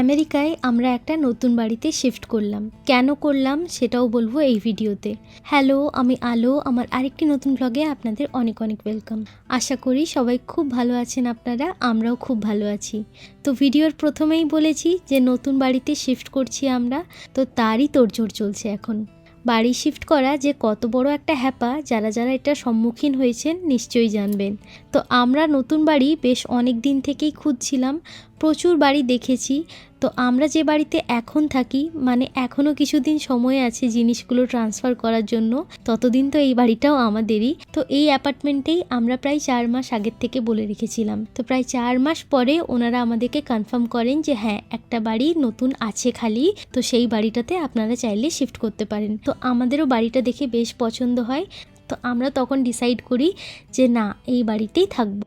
আমেরিকায় আমরা একটা নতুন বাড়িতে শিফট করলাম। কেন করলাম সেটাও বলব এই ভিডিওতে। হ্যালো আমি আলো, আমার আরেকটি নতুন ব্লগে আপনাদের অনেক অনেক ওয়েলকাম আশা করি সবাই খুব ভালো আছেন আপনারা, আমরাও খুব ভালো আছি। তো ভিডিওর প্রথমেই বলেছি যে নতুন বাড়িতে শিফট করছি আমরা, তো তারই তোড়জোড় চলছে এখন। বাড়ি শিফট করা যে কত বড় একটা হ্যাপা, যারা যারা এটার সম্মুখীন হয়েছেন নিশ্চয়ই জানবেন। তো আমরা নতুন বাড়ি বেশ অনেক দিন থেকেই খুঁজছিলাম প্রচুর বাড়ি দেখেছি, তো আমরা যে বাড়িতে এখন থাকি মানে এখনও কিছুদিন সময় আছে জিনিসগুলো ট্রান্সফার করার জন্য, ততদিন তো এই বাড়িটাও আমাদেরই। তো এই অ্যাপার্টমেন্টেই আমরা প্রায় চার মাস আগের থেকে বলে রেখেছিলাম। তো প্রায় চার মাস পরে ওনারা আমাদেরকে কনফার্ম করেন যে হ্যাঁ একটা বাড়ি নতুন আছে খালি, তো সেই বাড়িটাতে আপনারা চাইলে শিফট করতে পারেন। তো আমাদেরও বাড়িটা দেখে বেশ পছন্দ হয়, তো আমরা তখন ডিসাইড করি যে না, এই বাড়িতেই থাকব।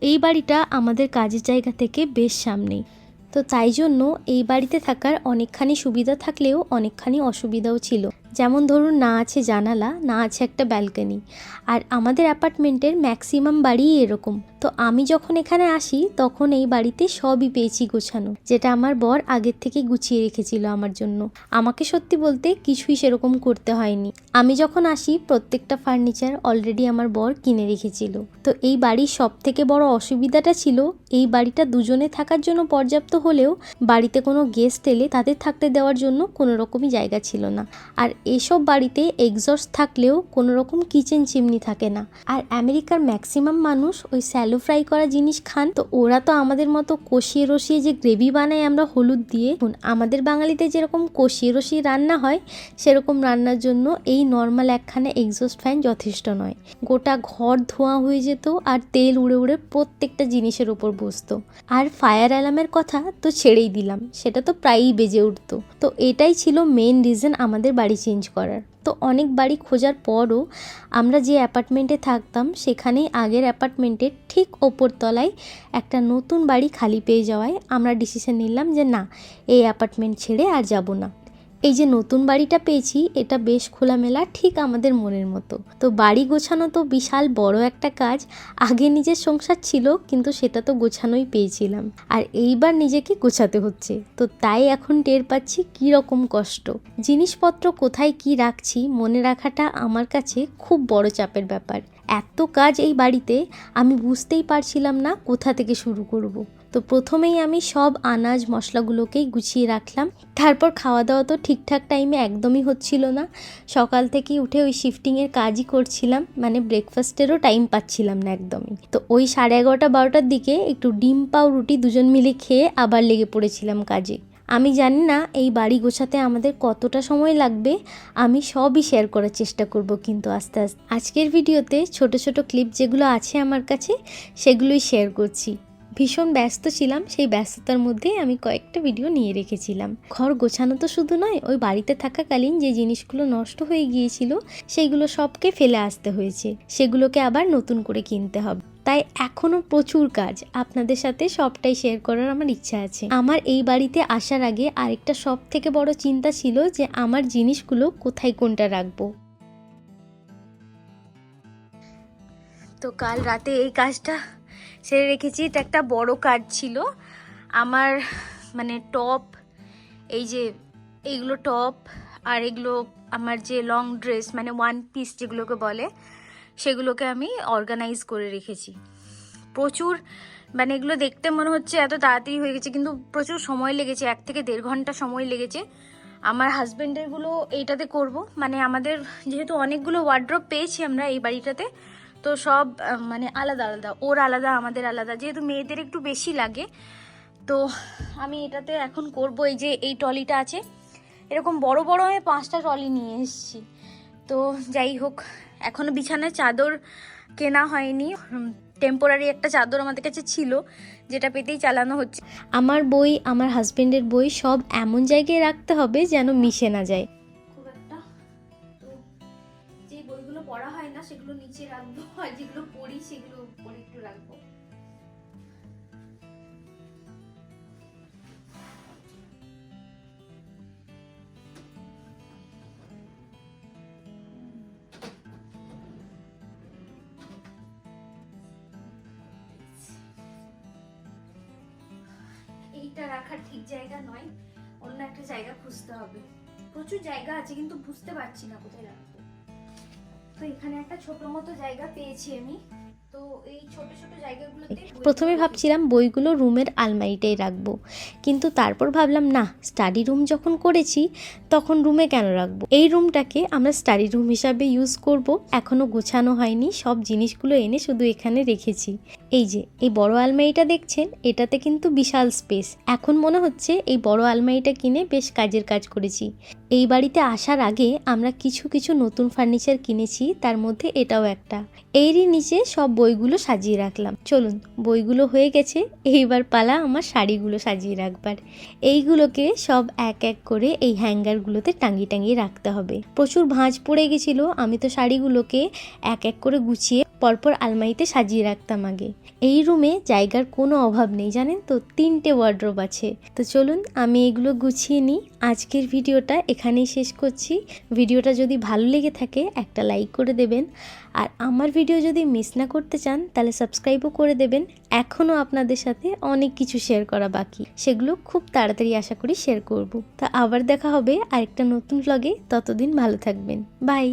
এই বাড়িটা আমাদের কাজের জায়গা থেকে বেশ সামনেই তো তাই জন্য এই বাড়িতে থাকার অনেকখানি সুবিধা থাকলেও অনেকখানি অসুবিধাও ছিল। যেমন ধরুন, না আছে জানালা, না আছে একটা ব্যালকনি। আর আমাদের অ্যাপার্টমেন্টের ম্যাক্সিমাম বাড়িই এরকম। তো আমি যখন এখানে আসি, তখন এই বাড়িতে সবই পেয়েছি গোছানো, যেটা আমার বর আগের থেকে গুছিয়ে রেখেছিল আমার জন্য। আমাকে সত্যি বলতে কিছুই সেরকম করতে হয়নি। আমি যখন আসি, প্রত্যেকটা ফার্নিচার অলরেডি আমার বর কিনে রেখেছিল। তো এই বাড়ির সব থেকে বড় অসুবিধাটা ছিল, এই বাড়িটা দুজনে থাকার জন্য পর্যাপ্ত হলেও বাড়িতে কোনো গেস্ট এলে তাদের থাকতে দেওয়ার জন্য কোনো রকমই জায়গা ছিল না। আর এসব বাড়িতে এক্সস্ট থাকলেও কোনো রকম কিচেন চিমনি থাকে না। আর আমেরিকার ম্যাক্সিমাম মানুষ ওই স্যালো ফ্রাই করা জিনিস খান, তো ওরা তো আমাদের মতো কষিয়ে রসিয়ে যে গ্রেভি বানায় আমরা হলুদ দিয়ে। আমাদের বাঙালিতে যেরকম কষিয়ে রসিয়ে রান্না হয়, সেরকম রান্নার জন্য এই নর্মাল একখানা এক্সস্ট ফ্যান যথেষ্ট নয়। গোটা ঘর ধোঁয়া হয়ে যেত আর তেল উড়ে উড়ে প্রত্যেকটা জিনিসের ওপর বসতো। আর ফায়ার অ্যালার্মের কথা তো ছেড়েই দিলাম, সেটা তো প্রায়ই বেজে উঠতো। তো এটাই ছিল মেন রিজন আমাদের বাড়ি চেঞ্জ করার। তো অনেক বাড়ি খোঁজার পরও আমরা যে অ্যাপার্টমেন্টে থাকতাম, সেখানেই আগের অ্যাপার্টমেন্টের ঠিক ওপর তলায় একটা নতুন বাড়ি খালি পেয়ে যাওয়ায় আমরা ডিসিশন নিলাম যে না, এই অ্যাপার্টমেন্ট ছেড়ে আর যাব না। এই যে নতুন বাড়িটা পেয়েছি, এটা বেশ খোলামেলা, ঠিক আমাদের মনের মতো। তো বাড়ি গোছানো তো বিশাল বড় একটা কাজ। আগে নিজের সংসার ছিল, কিন্তু সেটা তো গোছানোই পেয়েছিলাম। আর এইবার নিজেকে গোছাতে হচ্ছে। তো তাই এখন টের পাচ্ছি কী রকম কষ্ট। জিনিসপত্র কোথায় কি রাখছি, মনে রাখাটা আমার কাছে খুব বড় চাপের ব্যাপার। এত কাজ এই বাড়িতে, আমি বুঝতেই পারছিলাম না কোথা থেকে শুরু করব। তো প্রথমেই আমি সব আনাজ মশলাগুলোকেই গুছিয়ে রাখলাম। তারপর খাওয়া দাওয়া তো ঠিকঠাক টাইমে একদমই হচ্ছিল না। সকাল থেকে উঠে ওই শিফটিংয়ের কাজই করছিলাম মানে ব্রেকফাস্টেরও টাইম পাচ্ছিলাম না একদমই। তো ওই সাড়ে এগারোটা, বারোটার দিকে একটু ডিম পাও রুটি দুজন মিলে খেয়ে আবার লেগে পড়েছিলাম কাজে। আমি জানি না এই বাড়ি গোছাতে আমাদের কতটা সময় লাগবে, আমি সবই শেয়ার করার চেষ্টা করব কিন্তু আস্তে আস্তে। আজকের ভিডিওতে ছোট ছোট ক্লিপ যেগুলো আছে আমার কাছে, সেগুলোই শেয়ার করছি। ভীষণ ব্যস্ত ছিলাম, সেই ব্যস্ততার মধ্যেই আমি কয়েকটা ভিডিও নিয়ে রেখেছিলাম। ঘর গোছানো তো শুধু নয়, ওই বাড়িতে থাকাকালীন যে জিনিসগুলো নষ্ট হয়ে গিয়েছিল, সেইগুলো সবকে ফেলে আসতে হয়েছে। সেগুলোকে আবার নতুন করে কিনতে হবে। তাই এখনও প্রচুর কাজ। আপনাদের সাথে সবটাই শেয়ার করার আমার ইচ্ছা আছে। আমার এই বাড়িতে আসার আগে আরেকটা সব থেকে বড় চিন্তা ছিল যে আমার জিনিসগুলো কোথায় কোনটা রাখব। তো কাল রাতে এই কাজটা সেরে রেখেছি। এটা একটা বড় কাজ ছিল। আমার মানে টপ এই যে, এইগুলো টপ আর এগুলো আমার যে লং ড্রেস মানে ওয়ান পিস যেগুলোকে বলে, সেগুলোকে আমি অর্গানাইজ করে রেখেছি। প্রচুর মানে এগুলো দেখতে মনে হচ্ছে এত তাড়াতাড়ি হয়ে গেছে, কিন্তু প্রচুর সময় লেগেছে, এক থেকে দেড় ঘণ্টা সময় লেগেছে। আমার হাজব্যান্ডেরগুলো এইটাতে করব। মানে আমাদের যেহেতু অনেকগুলো ওয়ার্ড্রপ পেয়েছি আমরা এই বাড়িটাতে তো সব মানে আলাদা আলাদা, ওর আলাদা, আমাদের আলাদা। যেহেতু মেয়েদের একটু বেশি লাগে, তো আমি এটাতে এখন করব এই যে এই ট্রলিটা আছে। এরকম বড় বড় আমি পাঁচটা ট্রলি নিয়ে এসেছি। তো যাই হোক, এখনও বিছানায় চাদর কেনা হয়নি। টেম্পোরারি একটা চাদর আমাদের কাছে ছিল, যেটা পেতেই চালানো হচ্ছে। আমার বই, আমার হাজবেন্ডের বই সব এমন জায়গায় রাখতে হবে যেন মিশে না যায়। যে বইগুলো পড়া হয় না, সেগুলো নিচে রাখব, আর যেগুলো পড়ি, সেগুলো উপরে একটু রাখব। এইটা রাখার ঠিক জায়গা নয়, অন্য একটা জায়গা খুঁজতে হবে। প্রচুর জায়গা আছে, কিন্তু বুঝতে পারছি না কোথায় রাখব। তো এখানে একটা ছোট মতো জায়গা পেয়েছি আমি। তো এই ছোট ছোট জায়গাগুলোতে প্রথমে ভাবছিলাম বইগুলো রুমের আলমারিটাই রাখব। কিন্তু তারপর ভাবলাম, না স্টাডি রুম যখন করেছি, তখন রুমে কেন রাখব? এই রুমটাকে আমরা স্টাডি রুম হিসাবে ইউজ করব। এখনও গোছানো হয়নি, সব জিনিসগুলো এনে শুধু এখানে রেখেছি। এই যে, এই বড় আলমারিটা দেখছেন, এটাতে কিন্তু বিশাল স্পেস এখন মনে হচ্ছে এই বড় আলমারিটা কিনে বেশ কাজের কাজ করেছি। এই বাড়িতে আসার আগে আমরা কিছু কিছু নতুন ফার্নিচার কিনেছি, তার মধ্যে এটাও একটা। এরই নিচে সব বইগুলো সাজিয়ে রাখলাম। চলুন বইগুলো হয়ে গেছে, এইবার পালা আমার শাড়িগুলো সাজিয়ে রাখবার। এইগুলোকে সব এক এক করে এই হ্যাঙ্গারগুলোতে টাঙিয়ে টাঙিয়ে রাখতে হবে। প্রচুর ভাঁজ পড়ে গেছিল, আমি তো শাড়িগুলোকে এক এক করে গুছিয়ে পরপর আলমারিতে সাজিয়ে রাখতাম আগে। এই রুমে জায়গার কোনো অভাব নেই, জানেন তো? তিনটে ওয়ার্ড্রোব আছে। তো চলুন, আমি এগুলো গুছিয়ে নিই। আজকের ভিডিওটা এখানেই শেষ করছি। ভিডিওটা যদি ভালো লেগে থাকে, একটা লাইক করে দেবেন। আর আমার ভিডিও যদি মিস না করতে চান, তাহলে সাবস্ক্রাইবও করে দেবেন। এখনও আপনাদের সাথে অনেক কিছু শেয়ার করা বাকি। সেগুলো খুব তাড়াতাড়ি আশা করি শেয়ার করব। তা আবার দেখা হবে আরেকটা নতুন ব্লগে ততদিন ভালো থাকবেন। বাই